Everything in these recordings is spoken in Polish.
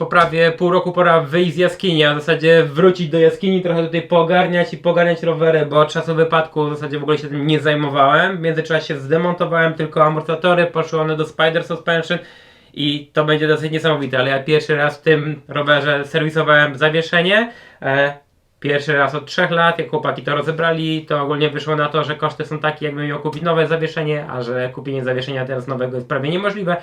po prawie pół roku pora wyjść z jaskini, a w zasadzie wrócić do jaskini, trochę tutaj poogarniać i pogarniać rowery, bo od czasu wypadku w zasadzie w ogóle się tym nie zajmowałem. W międzyczasie zdemontowałem tylko amortyzatory, poszły one do Spider Suspension i to będzie dosyć niesamowite, ale ja pierwszy raz w tym rowerze serwisowałem zawieszenie. E, Pierwszy raz od 3 lat, jak chłopaki to rozebrali, to ogólnie wyszło na to, że koszty są takie, jakbym miał kupić nowe zawieszenie, a że kupienie zawieszenia teraz nowego jest prawie niemożliwe,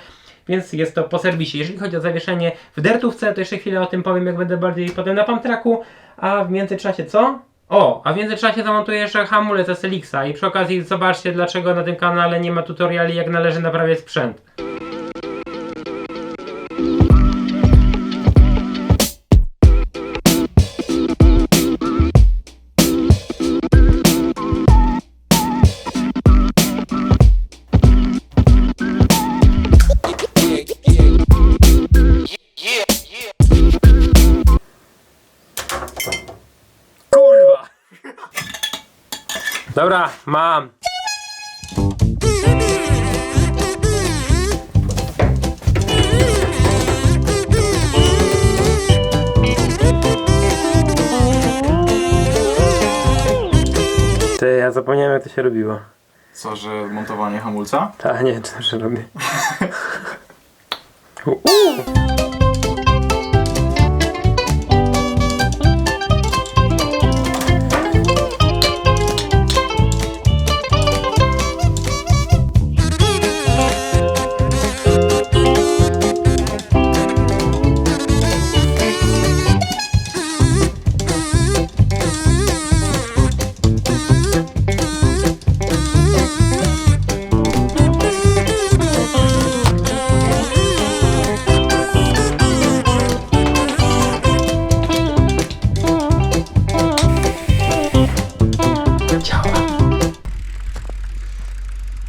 więc jest to po serwisie. Jeżeli chodzi o zawieszenie w dertówce, to jeszcze chwilę o tym powiem, jak będę bardziej potem na pamtraku, a w międzyczasie co? O, a w międzyczasie zamontuję jeszcze hamulec SLX-a i przy okazji zobaczcie, dlaczego na tym kanale nie ma tutoriali, jak należy naprawiać sprzęt. Mam. Ty, ja zapomniałem jak to się robiło. Co, że montowanie hamulca? Ta, nie, czy to się robi.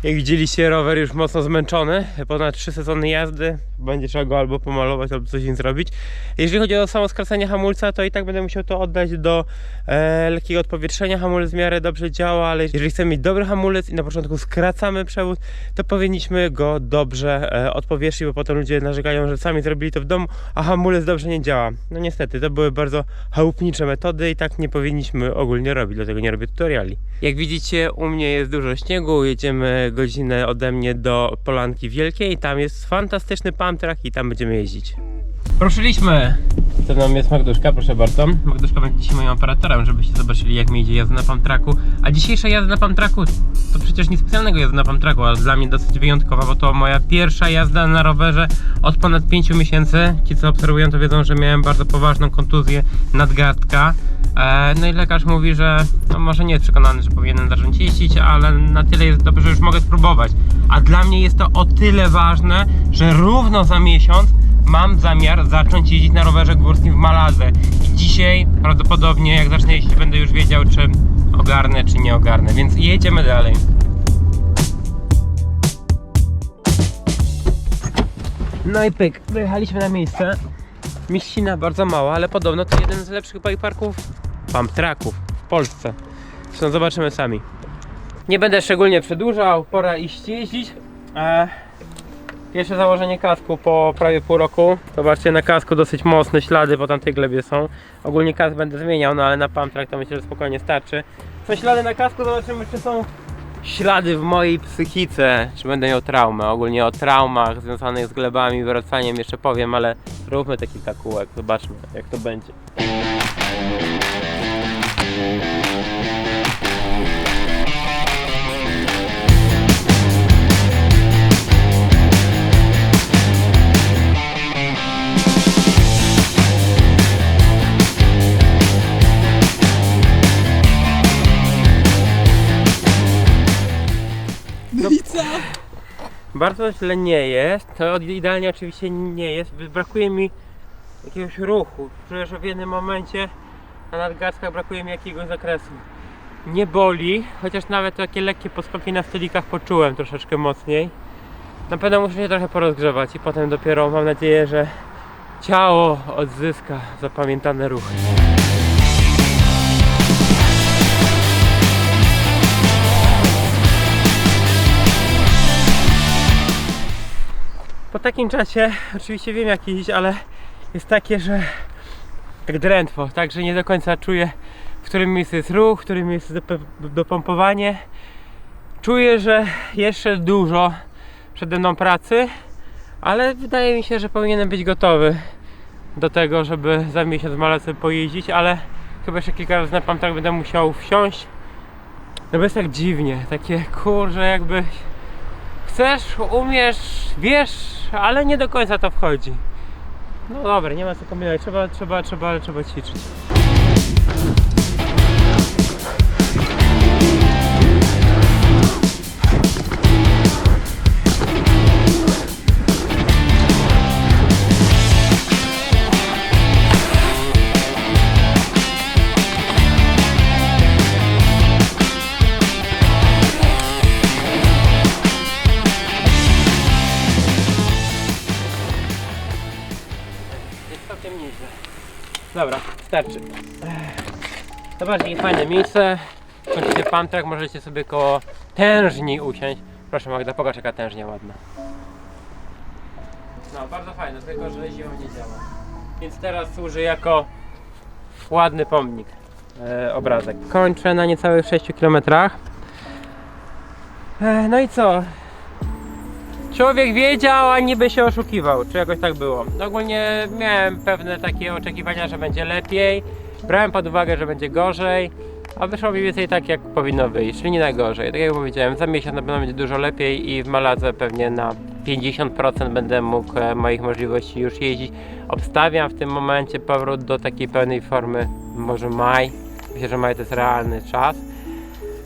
Jak widzieliście, rower już mocno zmęczony. Ponad 3 sezony jazdy. Będzie trzeba go albo pomalować, albo coś z nim zrobić. Jeżeli chodzi o samo skracanie hamulca, to i tak będę musiał to oddać do e, lekkiego odpowietrzenia. Hamulec w miarę dobrze działa, ale jeżeli chcemy mieć dobry hamulec i na początku skracamy przewód, to powinniśmy go dobrze e, odpowietrzyć, bo potem ludzie narzekają, że sami zrobili to w domu, a hamulec dobrze nie działa. No niestety, to były bardzo chałupnicze metody i tak nie powinniśmy ogólnie robić, dlatego nie robię tutoriali. Jak widzicie, u mnie jest dużo śniegu, jedziemy godzinę ode mnie do Polanki Wielkiej, tam jest fantastyczny pump track i tam będziemy jeździć. Ruszyliśmy! To nam jest Magduszka, proszę bardzo. Magduszka będzie dzisiaj moim operatorem, żebyście zobaczyli jak mi idzie jazda na pump tracku. A dzisiejsza jazda na pump tracku to przecież nic specjalnego jazda na pump tracku, ale dla mnie dosyć wyjątkowa, bo to moja pierwsza jazda na rowerze od ponad 5 miesięcy. Ci co obserwują to wiedzą, że miałem bardzo poważną kontuzję nadgarstka. E, No i lekarz mówi, że no może nie jest przekonany, że powinienem zacząć jeździć, ale na tyle jest dobrze, że już mogę spróbować. A dla mnie jest to o tyle ważne, że równo za miesiąc mam zamiar zacząć jeździć na rowerze górskim w Maladze. I dzisiaj prawdopodobnie jak zacznę jeździć będę już wiedział, czy ogarnę, czy nie ogarnę. Więc jedziemy dalej. No i pyk, dojechaliśmy na miejsce. Mieścina bardzo mała, ale podobno to jeden z lepszych bike parków, pump tracków w Polsce. Zresztą zobaczymy sami. Nie będę szczególnie przedłużał, pora iść jeździć. E, pierwsze założenie kasku po prawie pół roku. Zobaczcie, na kasku dosyć mocne ślady po tamtej glebie są. Ogólnie kask będę zmieniał, no ale na pump track to myślę, że spokojnie starczy. Są ślady na kasku, zobaczymy czy są ślady w mojej psychice, czy będę miał traumę. Ogólnie o traumach związanych z glebami, wracaniem jeszcze powiem, ale róbmy te kilka kółek, zobaczmy jak to będzie. Bardzo źle nie jest, to idealnie oczywiście nie jest, brakuje mi jakiegoś ruchu. Czuję, że w jednym momencie na nadgarstkach brakuje mi jakiegoś zakresu. Nie boli, chociaż nawet takie lekkie podskoki na stolikach poczułem troszeczkę mocniej. Na pewno muszę się trochę porozgrzewać i potem dopiero mam nadzieję, że ciało odzyska zapamiętane ruchy. Po takim czasie oczywiście wiem jak jeździć, ale jest takie, że jak drętwo, tak, że nie do końca czuję, w którym miejscu jest ruch, w którym miejscu jest dopompowanie. Czuję, że jeszcze dużo przede mną pracy, ale wydaje mi się, że powinienem być gotowy do tego, żeby za miesiąc w Malace pojeździć, ale chyba jeszcze kilka razy na pamtach będę musiał wsiąść. No bo jest tak dziwnie, takie kurże jakby chcesz, umiesz, wiesz, ale nie do końca to wchodzi. No dobra, nie ma co kombinować, trzeba, trzeba, trzeba, trzeba ćwiczyć. Dobra, starczy. Zobaczcie, jakie fajne miejsce. Kończycie pamtrak, możecie sobie koło tężni usiąść. Proszę Magda, pokaż jaka tężnia ładna. No, bardzo fajne, tylko że zimą nie działa. Więc teraz służy jako ładny pomnik, e, obrazek. Kończę na niecałych 6 km. E, no i co? Człowiek wiedział, a niby się oszukiwał, czy jakoś tak było. Ogólnie miałem pewne takie oczekiwania, że będzie lepiej. Brałem pod uwagę, że będzie gorzej, a wyszło mniej więcej tak, jak powinno wyjść, czyli nie najgorzej. Tak jak powiedziałem, za miesiąc na pewno będzie dużo lepiej i w Maladze pewnie na 50% będę mógł e, moich możliwości już jeździć. Obstawiam w tym momencie powrót do takiej pełnej formy, może maj. Myślę, że maj to jest realny czas.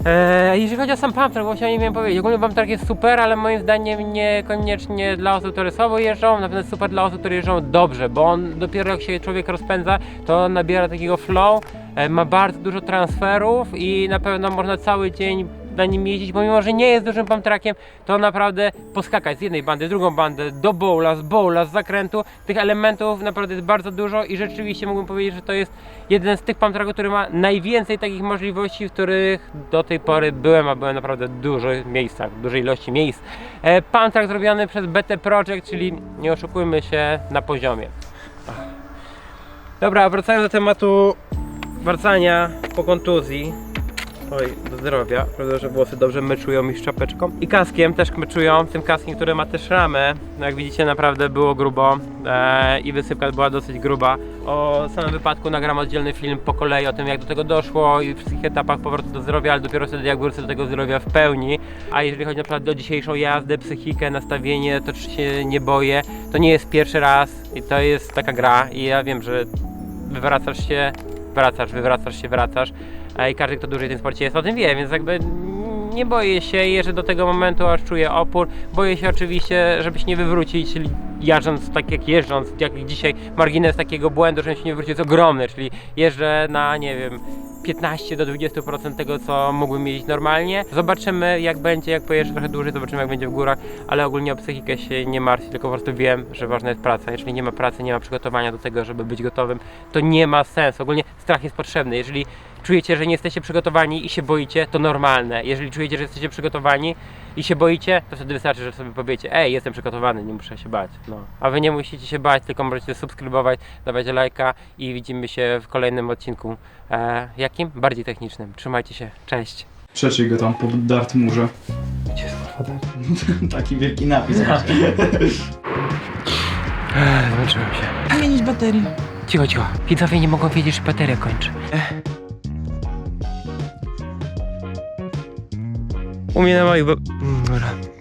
Eee, jeżeli chodzi o sam Pamtrak, właśnie nie wiem powiedzieć. Ogólnie Pamtrak jest super, ale moim zdaniem niekoniecznie dla osób, które słabo jeżdżą, na pewno super dla osób, które jeżdżą dobrze, bo on dopiero jak się człowiek rozpędza, to nabiera takiego flow, e, ma bardzo dużo transferów i na pewno można cały dzień na nim jeździć, bo mimo, że nie jest dużym Pamtrakiem, to naprawdę poskakać z jednej bandy, drugą bandę, do bowla, z bowla, z zakrętu. Tych elementów naprawdę jest bardzo dużo i rzeczywiście mógłbym powiedzieć, że to jest jeden z tych Pamtraków, który ma najwięcej takich możliwości, w których do tej pory byłem, a byłem naprawdę w dużych miejscach, w dużej ilości miejsc. E, Pamtrak zrobiony przez BT Project, czyli nie oszukujmy się na poziomie. Dobra, wracając do tematu wracania po kontuzji. Oj, do zdrowia. Prawda, że włosy dobrze myczują mi z czapeczką. I kaskiem też myczują. Tym kaskiem, który ma też ramę. No jak widzicie, naprawdę było grubo e, i wysypka była dosyć gruba. O samym wypadku nagram oddzielny film po kolei o tym, jak do tego doszło i wszystkich etapach powrotu do zdrowia, ale dopiero wtedy, jak wrócę do tego zdrowia w pełni. A jeżeli chodzi na przykład o dzisiejszą jazdę, psychikę, nastawienie, to się nie boję, to nie jest pierwszy raz i to jest taka gra i ja wiem, że wywracasz się, wracasz, wywracasz się, wracasz. I każdy, kto dłużej w tym sporcie jest, o tym wie, więc jakby nie boję się, jeżdżę do tego momentu, aż czuję opór. Boję się oczywiście, żeby się nie wywrócić, jeżdżąc tak jak jeżdżąc, jak dzisiaj margines takiego błędu, że się nie wywrócić jest ogromny, czyli jeżdżę na, nie wiem, 15 do 20% tego, co mógłbym jeździć normalnie. Zobaczymy jak będzie, jak pojeżdżę trochę dłużej, zobaczymy jak będzie w górach, ale ogólnie o psychikę się nie martwię, tylko po prostu wiem, że ważna jest praca. Jeżeli nie ma pracy, nie ma przygotowania do tego, żeby być gotowym, to nie ma sensu. Ogólnie strach jest potrzebny. Jeżeli czujecie, że nie jesteście przygotowani i się boicie, to normalne. Jeżeli czujecie, że jesteście przygotowani i się boicie, to wtedy wystarczy, że sobie powiecie, ej, jestem przygotowany, nie muszę się bać. No. A wy nie musicie się bać, tylko możecie subskrybować, dawać lajka i widzimy się w kolejnym odcinku. E, jakim? Bardziej technicznym. Trzymajcie się, cześć. Przecież go tam po Dartmurze. Gdzie jest kurwa Taki wielki napis. Zmęczyłem się. Zmienić baterię. Cicho, cicho. Widzowie nie mogą wiedzieć, że bateria kończy. U mnie na moich... Bo... Mm, Dobra.